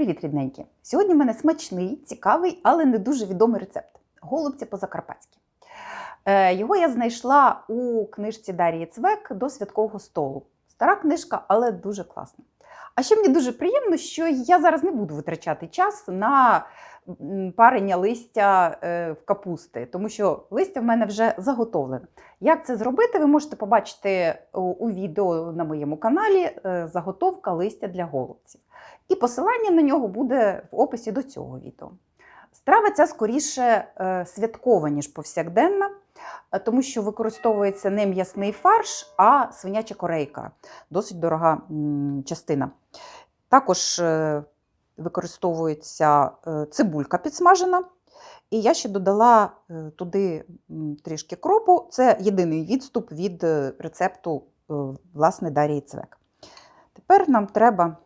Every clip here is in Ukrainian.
Привіт, рідненькі! Сьогодні в мене смачний, цікавий, але не дуже відомий рецепт голубці по-закарпатськи. Е, Його я знайшла у книжці Дарії Цвек до святкового столу. Стара книжка, але дуже класна. А ще мені дуже приємно, що я зараз не буду витрачати час на парення листя е, в капусти, тому що листя в мене вже заготовлене. Як це зробити, ви можете побачити у, у відео на моєму каналі е, заготовка листя для голубців. І посилання на нього буде в описі до цього відео. Страва ця скоріше е, святкова, ніж повсякденна, е, тому що використовується не м'ясний фарш, а свиняча корейка досить дорога частина. Також е, використовується е, цибулька підсмажена. І я ще додала е, туди трішки кропу. Це єдиний відступ від е, рецепту е, власне Дарії Цвек. Тепер нам треба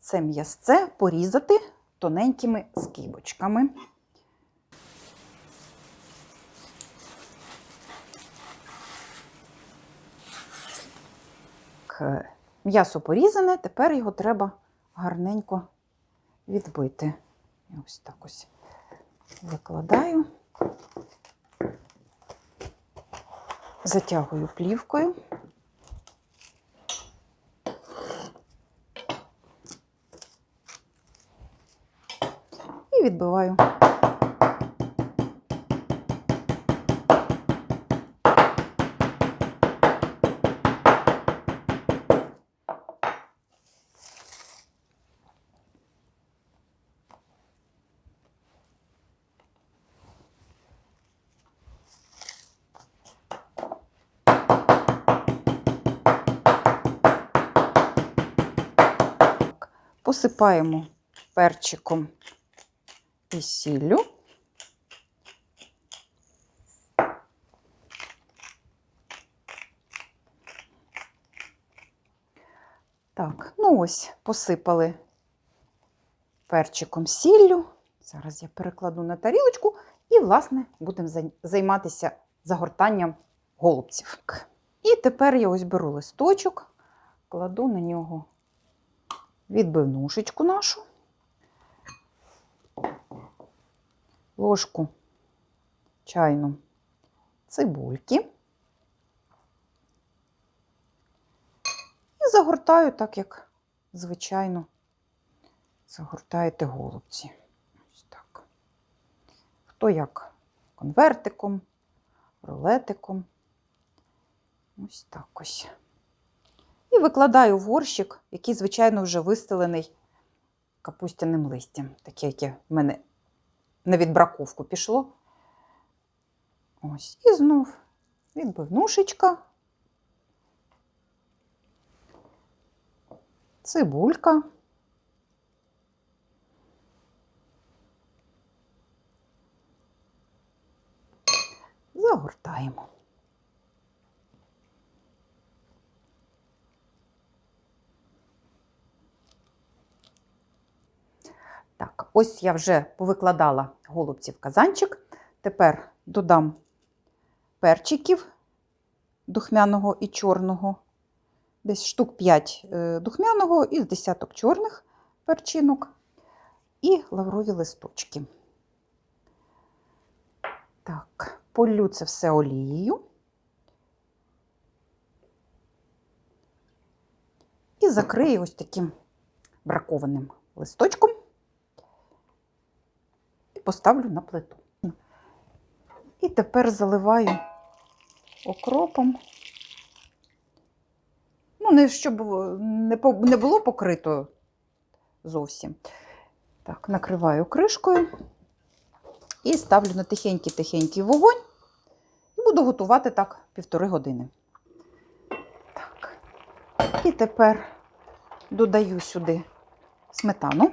це м'ясце порізати тоненькими скибочками. Так, М'ясо порізане, тепер його треба гарненько відбити. Ось так ось викладаю, затягую плівкою. і відбиваю. Посипаємо перчиком і сіллю. Так, ну ось посипали перчиком сіллю. Зараз я перекладу на тарілочку і, власне, будемо займатися загортанням голубців. І тепер я ось беру листочок, кладу на нього відбивнушечку нашу. ложку чайну цибульки і загортаю так, як звичайно загортаєте голубці. Ось так. Хто як конвертиком, рулетиком. Ось так ось. Викладаю горщик, який, звичайно, вже вистелений капустяним листям, таке, яке в мене на відбраковку пішло. Ось. І знов відбивнушечка, цибулька. Загортаємо. Так, ось я вже повикладала голубці в казанчик. Тепер додам перчиків духмяного і чорного. Десь штук 5 е, духмяного і з десяток чорних перчинок. І лаврові листочки. Так, полю це все олією. І закрию ось таким бракованим листочком і поставлю на плиту. І тепер заливаю окропом. Ну, не щоб не, було покрито зовсім. Так, накриваю кришкою і ставлю на тихенький-тихенький вогонь і буду готувати так півтори години. Так. І тепер додаю сюди сметану.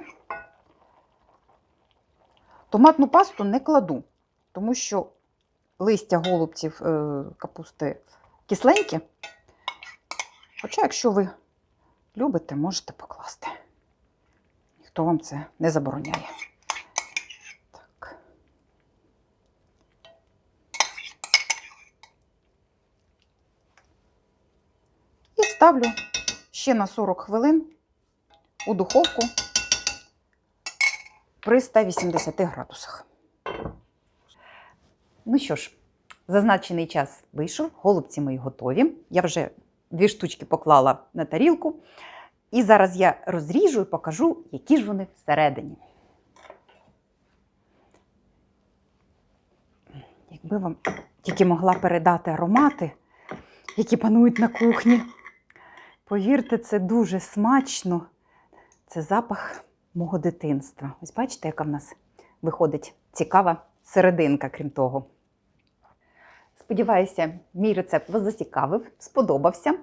Томатну пасту не кладу, тому що листя голубців е, капусти кисленькі. Хоча, якщо ви любите, можете покласти. Ніхто вам це не забороняє. Так. І ставлю ще на 40 хвилин у духовку при 180 градусах. Ну що ж, зазначений час вийшов, голубці мої готові. Я вже дві штучки поклала на тарілку. І зараз я розріжу і покажу, які ж вони всередині. Якби вам тільки могла передати аромати, які панують на кухні. Повірте, це дуже смачно. Це запах мого дитинства. Ось бачите, яка в нас виходить цікава серединка, крім того. Сподіваюся, мій рецепт вас зацікавив, сподобався.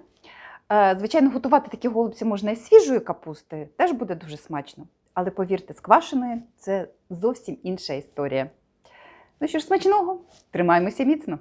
Е, Звичайно, готувати такі голубці можна із свіжої капусти, теж буде дуже смачно. Але повірте, з квашеної це зовсім інша історія. Ну що ж, смачного, тримаємося міцно!